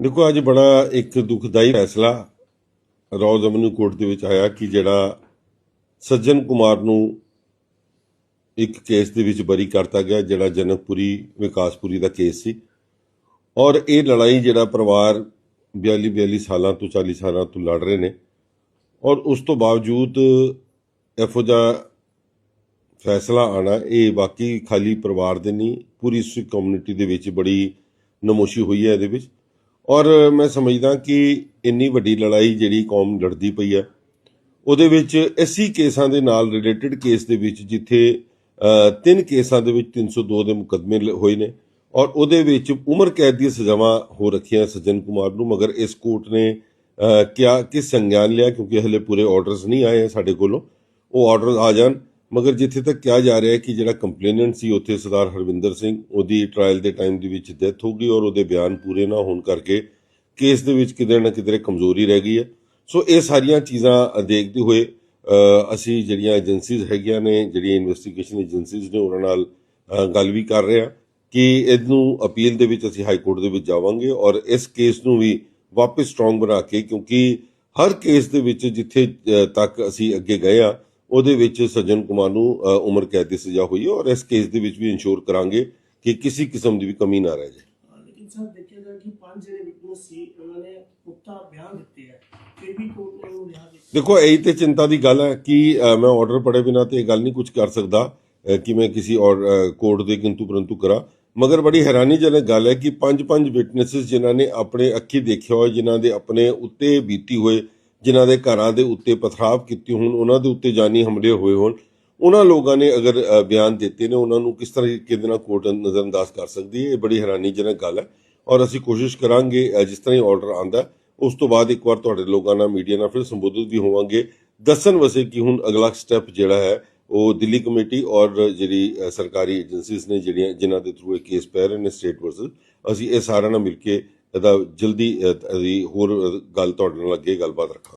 ਦੇਖੋ, ਅੱਜ ਬੜਾ ਇੱਕ ਦੁਖਦਾਈ ਫੈਸਲਾ ਰੌਜ਼ ਅਮਨੂ ਕੋਰਟ ਦੇ ਵਿੱਚ ਆਇਆ ਕਿ ਜਿਹੜਾ ਸੱਜਣ ਕੁਮਾਰ ਨੂੰ ਇੱਕ ਕੇਸ ਦੇ ਵਿੱਚ ਬਰੀ ਕਰਤਾ ਗਿਆ, ਜਿਹੜਾ ਜਨਕਪੁਰੀ, ਵਿਕਾਸਪੁਰੀ ਦਾ ਕੇਸ ਸੀ। ਔਰ ਇਹ ਲੜਾਈ ਜਿਹੜਾ ਪਰਿਵਾਰ 42 42 ਸਾਲਾਂ ਤੋਂ 40 ਸਾਲਾਂ ਤੋਂ ਲੜ ਰਹੇ ਨੇ। ਔਰ ਉਸ ਤੋਂ ਬਾਵਜੂਦ ਇਹੋ ਜਿਹਾ ਫੈਸਲਾ ਆਣਾ, ਇਹ ਬਾਕੀ ਖਾਲੀ ਪਰਿਵਾਰ ਦੇ ਨਹੀਂ, ਪੂਰੀ ਸਿੱਖ ਕਮਿਊਨਿਟੀ ਦੇ ਵਿੱਚ ਬੜੀ ਨਮੋਸ਼ੀ ਹੋਈ ਹੈ ਇਹਦੇ ਵਿੱਚ। ਔਰ ਮੈਂ ਸਮਝਦਾ ਕਿ ਇੰਨੀ ਵੱਡੀ ਲੜਾਈ ਜਿਹੜੀ ਕੌਮ ਲੜਦੀ ਪਈ ਹੈ, ਉਹਦੇ ਵਿੱਚ ਐਸੀ ਕੇਸਾਂ ਦੇ ਨਾਲ ਰਿਲੇਟਡ ਕੇਸ ਦੇ ਵਿੱਚ ਜਿੱਥੇ ਤਿੰਨ ਕੇਸਾਂ ਦੇ ਵਿੱਚ 302 ਦੇ ਮੁਕੱਦਮੇ ਲ- ਹੋਏ ਨੇ ਔਰ ਉਹਦੇ ਵਿੱਚ ਉਮਰ ਕੈਦ ਦੀਆਂ ਸਜ਼ਾਵਾਂ ਹੋ ਰੱਖੀਆਂ ਸੱਜਣ ਕੁਮਾਰ ਨੂੰ, ਮਗਰ ਇਸ ਕੋਰਟ ਨੇ ਕਿਹਾ ਕਿ ਸੰਗਿਆਨ ਲਿਆ ਕਿਉਂਕਿ ਹਲੇ ਪੂਰੇ ਆਰਡਰਸ ਨਹੀਂ ਆਏ ਸਾਡੇ ਕੋਲੋਂ, ਉਹ ਆਰਡਰ ਆ ਜਾਣ। ਮਗਰ ਜਿੱਥੇ ਤੱਕ ਕਿਹਾ ਜਾ ਰਿਹਾ ਹੈ ਕਿ ਜਿਹੜਾ ਕੰਪਲੇਨੈਂਟ ਸੀ ਉੱਥੇ ਸਰਦਾਰ ਹਰਵਿੰਦਰ ਸਿੰਘ, ਉਹਦੀ ਟ੍ਰਾਇਲ ਦੇ ਟਾਈਮ ਦੇ ਵਿੱਚ ਡੈਥ ਹੋ ਗਈ ਔਰ ਉਹਦੇ ਬਿਆਨ ਪੂਰੇ ਨਾ ਹੋਣ ਕਰਕੇ ਕੇਸ ਦੇ ਵਿੱਚ ਕਿਤੇ ਨਾ ਕਿਤੇ ਕਮਜ਼ੋਰੀ ਰਹਿ ਗਈ ਹੈ। ਸੋ ਇਹ ਸਾਰੀਆਂ ਚੀਜ਼ਾਂ ਦੇਖਦੇ ਹੋਏ ਅਸੀਂ ਜਿਹੜੀਆਂ ਏਜੰਸੀਜ਼ ਹੈਗੀਆਂ ਨੇ, ਜਿਹੜੀਆਂ ਇਨਵੈਸਟੀਗੇਸ਼ਨ ਏਜੰਸੀਜ਼ ਨੇ, ਉਹਨਾਂ ਨਾਲ ਗੱਲ ਵੀ ਕਰ ਰਹੇ ਹਾਂ ਕਿ ਇਹਨੂੰ ਅਪੀਲ ਦੇ ਵਿੱਚ ਅਸੀਂ ਹਾਈ ਕੋਰਟ ਦੇ ਵਿੱਚ ਜਾਵਾਂਗੇ ਔਰ ਇਸ ਕੇਸ ਨੂੰ ਵੀ ਵਾਪਸ ਸਟਰੋਂਗ ਬਣਾ ਕੇ ਕਿਉਂਕਿ ਹਰ ਕੇਸ ਦੇ ਵਿੱਚ ਜਿੱਥੇ ਤੱਕ ਅਸੀਂ ਅੱਗੇ ਗਏ ਆ ਉਹਦੇ ਵਿੱਚ ਸੱਜਣ ਕੁਮਾਰ ਨੂੰ ਉਮਰ ਕੈਦ ਦੀ ਸਜ਼ਾ ਹੋਈ ਔਰ ਇਸ ਕੇਸ ਦੇ ਵਿੱਚ ਵੀ ਇਨਸ਼ੋਰ ਕਰਾਂਗੇ ਕਿ ਕਿਸੇ ਕਿਸਮ ਦੀ ਵੀ ਕਮੀ ਨਾ ਰਹਿ ਜਾਏ। ਹਾਂ, ਲੇਕਿਨ ਸਰ ਦੇਖਿਆ ਜਾਏ ਕਿ ਪੰਜ ਜਿਹੜੇ ਵਿਟਨੈਸ ਸੀ ਉਹਨਾਂ ਨੇ ਪੁਖਤਾ ਬਿਆਨ ਦਿੱਤੇ ਹੈ ਫਿਰ ਵੀ ਕੋਰਟ ਨੇ ਉਹ ਰਿਹਾ ਦਿੱਤਾ। ਦੇਖੋ ਇਹੀ ਤੇ ਚਿੰਤਾ ਦੀ ਗੱਲ ਹੈ ਕਿ ਮੈਂ ਆਰਡਰ ਪੜੇ ਬਿਨਾ ਤੇ ਇਹ ਗੱਲ ਨਹੀਂ ਕੁਝ ਕਰ ਸਕਦਾ ਕਿ ਮੈਂ ਕਿਸੇ ਕੋਰਟ ਦੇ ਕਿੰਤੂ ਪਰੰਤੂ ਕਰਾਂ। ਮਗਰ ਬੜੀ ਹੈਰਾਨੀਜਨਕ ਗੱਲ ਹੈ ਕਿ ਪੰਜ ਪੰਜ ਵਿਟਨੈਸਸ ਜਿਨ੍ਹਾਂ ਨੇ ਆਪਣੇ ਅੱਖੀ ਦੇਖਿਆ ਹੋਇਆ ਜਿਨ੍ਹਾਂ ਦੇ ਆਪਣੇ ਉੱਤੇ ਬੀਤੀ ਹੋਏ ਜਿਨ੍ਹਾਂ ਦੇ ਘਰਾਂ ਦੇ ਉੱਤੇ ਪਥਰਾਵ ਕੀਤੀ ਹੋਣ, ਉਹਨਾਂ ਦੇ ਉੱਤੇ ਜਾਨੀ ਹਮਲੇ ਹੋਏ ਹੋਣ, ਉਹਨਾਂ ਲੋਕਾਂ ਨੇ ਅਗਰ ਬਿਆਨ ਦਿੱਤੇ ਨੇ, ਉਹਨਾਂ ਨੂੰ ਕਿਸ ਤਰੀਕੇ ਦੇ ਨਾਲ ਕੋਰਟ ਨਜ਼ਰਅੰਦਾਜ਼ ਕਰ ਸਕਦੀ ਹੈ, ਇਹ ਬੜੀ ਹੈਰਾਨੀਜਨਕ ਗੱਲ ਹੈ। ਔਰ ਅਸੀਂ ਕੋਸ਼ਿਸ਼ ਕਰਾਂਗੇ ਜਿਸ ਤਰ੍ਹਾਂ ਹੀ ਆਰਡਰ ਆਂਦਾ ਉਸ ਤੋਂ ਬਾਅਦ ਇੱਕ ਵਾਰ ਤੁਹਾਡੇ ਲੋਕਾਂ ਨਾਲ ਮੀਡੀਆ ਨਾਲ ਫਿਰ ਸੰਬੋਧਿਤ ਵੀ ਹੋਵਾਂਗੇ। ਦੱਸਣ ਵਸੇ ਕਿ ਹੁਣ ਅਗਲਾ ਸਟੈਪ ਜਿਹੜਾ ਹੈ, ਉਹ ਦਿੱਲੀ ਕਮੇਟੀ ਔਰ ਜਿਹੜੀ ਸਰਕਾਰੀ ਏਜੰਸੀਜ਼ ਨੇ ਜਿਹੜੀਆਂ, ਜਿਨ੍ਹਾਂ ਦੇ ਥਰੂ ਇਹ ਕੇਸ ਪੈ ਰਹੇ ਨੇ ਸਟੇਟ ਵਰਸਸ ਅਸੀਂ ਇਹ ਸਾਰਿਆਂ ਨਾਲ ਮਿਲ ਕੇ ਇਹਦਾ ਜਲਦੀ ਇਹਦੀ ਹੋਰ ਗੱਲ ਤੁਹਾਡੇ ਨਾਲ ਅੱਗੇ ਗੱਲਬਾਤ ਰੱਖਾਂ